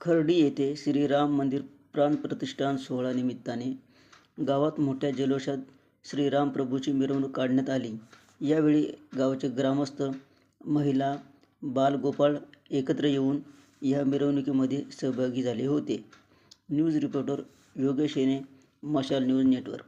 खर्डी येथे श्रीराम मंदिर प्राणप्रतिष्ठान सोहळा निमित्ताने गावात मोठ्या जल्लोषात श्रीरामप्रभूची मिरवणूक काढण्यात आली. यावेळी गावाचे ग्रामस्थ महिला बालगोपाळ एकत्र येऊन या मिरवणुकीमध्ये सहभागी झाले होते. न्यूज रिपोर्टर योगेश येणे मशाल न्यूज नेटवर्क.